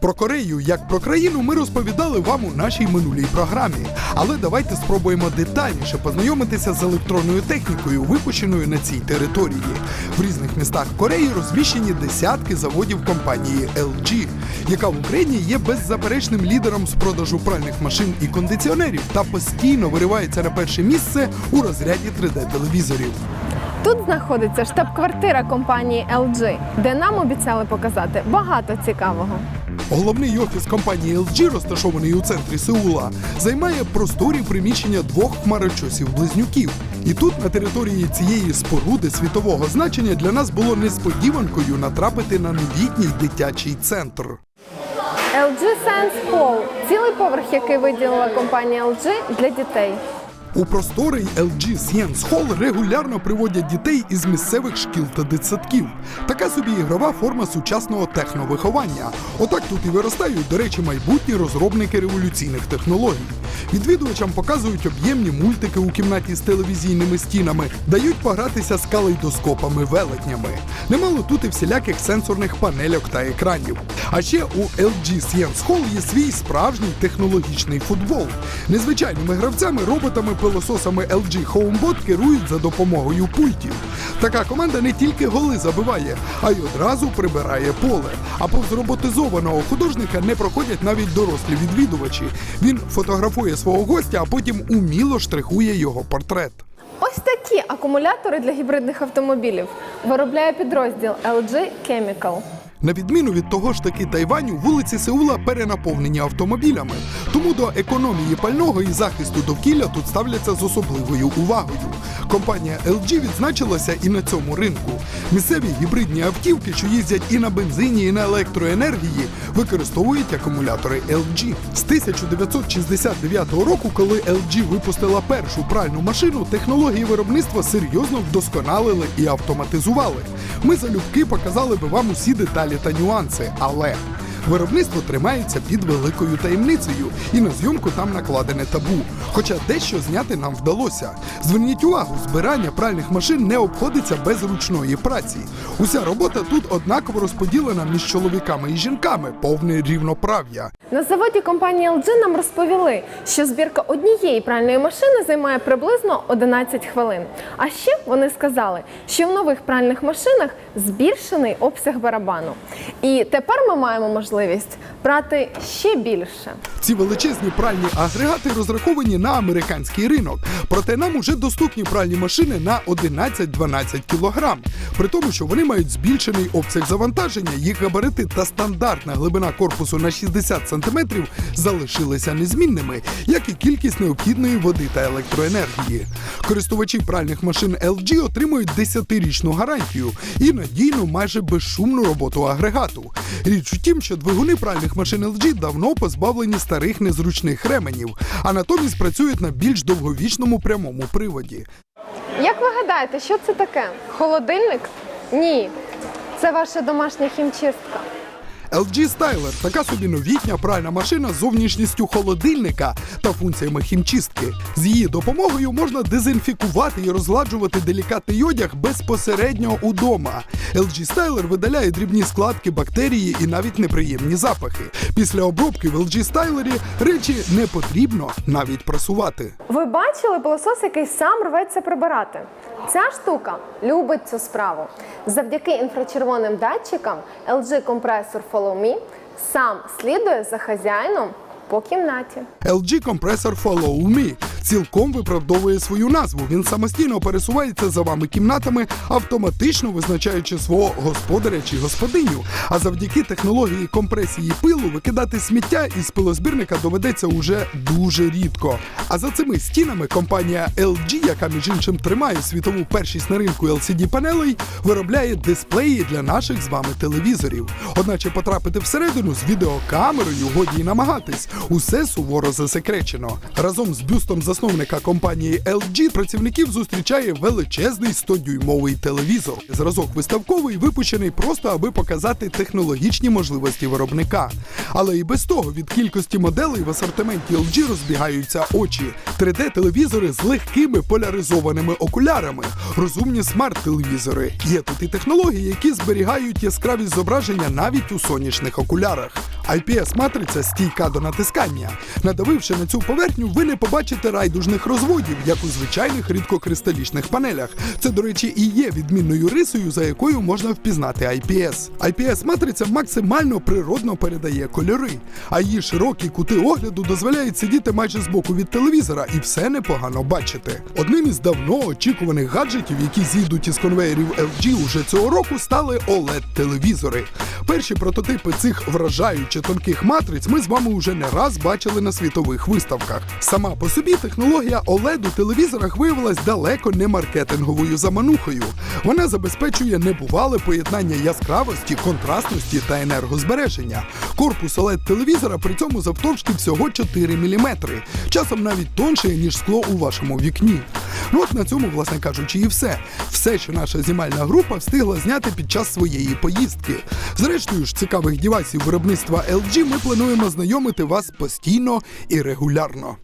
Про Корею як про країну ми розповідали вам у нашій минулій програмі. Але давайте спробуємо детальніше познайомитися з електронною технікою, випущеною на цій території. В різних містах Кореї розміщені десятки заводів компанії LG, яка в Україні є беззаперечним лідером з продажу пральних машин і кондиціонерів та постійно виривається на перше місце у розряді 3D-телевізорів. Тут знаходиться штаб-квартира компанії LG, де нам обіцяли показати багато цікавого. Головний офіс компанії LG, розташований у центрі Сеула, займає просторі приміщення двох хмарочосів близнюків. І тут, на території цієї споруди світового значення, для нас було несподіванкою натрапити на новітній дитячий центр. LG Science Hall – цілий поверх, який виділила компанія LG для дітей. У просторий LG Science Hall регулярно приводять дітей із місцевих шкіл та дитсадків. Така собі ігрова форма сучасного техновиховання. Отак тут і виростають, до речі, майбутні розробники революційних технологій. Відвідувачам показують об'ємні мультики у кімнаті з телевізійними стінами, дають погратися з калейдоскопами велетнями. Немало тут і всіляких сенсорних панельок та екранів. А ще у LG Science Hall є свій справжній технологічний футбол. Незвичайними гравцями, роботами, пилососами LG HomeBot керують за допомогою пультів. Така команда не тільки голи забиває, а й одразу прибирає поле. А повз роботизованого художника не проходять навіть дорослі відвідувачі. Він фотографує свого гостя, а потім уміло штрихує його портрет. Ось такі акумулятори для гібридних автомобілів виробляє підрозділ LG Chemical. На відміну від того ж таки Тайваню, вулиці Сеула перенаповнені автомобілями. Тому до економії пального і захисту довкілля тут ставляться з особливою увагою. Компанія LG відзначилася і на цьому ринку. Місцеві гібридні автівки, що їздять і на бензині, і на електроенергії, використовують акумулятори LG. З 1969 року, коли LG випустила першу пральну машину, технології виробництва серйозно вдосконалили і автоматизували. Ми залюбки показали би вам усі деталі та нюанси, але виробництво тримається під великою таємницею, і на зйомку там накладене табу. Хоча дещо зняти нам вдалося. Зверніть увагу, збирання пральних машин не обходиться без ручної праці. Уся робота тут однаково розподілена між чоловіками і жінками, повне рівноправ'я. На заводі компанії LG нам розповіли, що збірка однієї пральної машини займає приблизно 11 хвилин. А ще вони сказали, що в нових пральних машинах збільшений обсяг барабану. І тепер ми маємо можливість прати ще більше. Ці величезні пральні агрегати розраховані на американський ринок. Проте нам уже доступні пральні машини на 11-12 кг. При тому, що вони мають збільшений обсяг завантаження, їх габарити та стандартна глибина корпусу на 60 см залишилися незмінними, як і кількість необхідної води та електроенергії. Користувачі пральних машин LG отримують 10-річну гарантію і надійну майже безшумну роботу агрегату. Річ у тім, що двигуни пральних машин LG давно позбавлені старих незручних ременів, а натомість працюють на більш довговічному прямому приводі. Як ви гадаєте, що це таке? Холодильник? Ні. Це ваша домашня хімчистка. LG Styler – така собі новітня пральна машина з зовнішністю холодильника та функціями хімчистки. З її допомогою можна дезінфікувати і розгладжувати делікатний одяг безпосередньо удома. LG Styler видаляє дрібні складки, бактерії і навіть неприємні запахи. Після обробки в LG Styler речі не потрібно навіть прасувати. Ви бачили пилосос, який сам рветься прибирати? Ця штука любить цю справу. Завдяки інфрачервоним датчикам LG компресор Me сам слідує за хазяїном по кімнаті. LG компресор Follow Me цілком виправдовує свою назву. Він самостійно пересувається за вами кімнатами, автоматично визначаючи свого господаря чи господиню. А завдяки технології компресії пилу викидати сміття із пилозбірника доведеться уже дуже рідко. А за цими стінами компанія LG, яка між іншим тримає світову першість на ринку LCD панелей, виробляє дисплеї для наших з вами телевізорів. Одначе потрапити всередину з відеокамерою годі й намагатись. Усе суворо засекречено. Разом з бюстом засновника компанії LG працівників зустрічає величезний 100-дюймовий телевізор. Зразок виставковий випущений просто аби показати технологічні можливості виробника. Але і без того від кількості моделей в асортименті LG розбігаються очі. 3D-телевізори з легкими поляризованими окулярами, розумні смарт-телевізори. Є тут і технології, які зберігають яскравість зображення навіть у сонячних окулярах. IPS-матриця стійка до натискання. Надавивши на цю поверхню, ви не побачите райдужних розводів, як у звичайних рідкокристалічних панелях. Це, до речі, і є відмінною рисою, за якою можна впізнати IPS. IPS-матриця максимально природно передає кольори, а її широкі кути огляду дозволяють сидіти майже збоку від телевізора і все непогано бачити. Одним із давно очікуваних гаджетів, які зійдуть із конвеєрів LG уже цього року, стали OLED-телевізори. Перші прототипи цих вражаюче тонких матриць ми з вами вже не раз бачили на світових виставках. Сама по собі технологія OLED у телевізорах виявилась далеко не маркетинговою заманухою. Вона забезпечує небувале поєднання яскравості, контрастності та енергозбереження. Корпус OLED телевізора при цьому завтовшки всього 4 мм, часом навіть тонше, ніж скло у вашому вікні. Ну от на цьому, власне кажучи, і все. Все, що наша знімальна група встигла зняти під час своєї поїздки. Зрештою ж, цікавих дівайсів виробництва LG ми плануємо знайомити вас постійно і регулярно.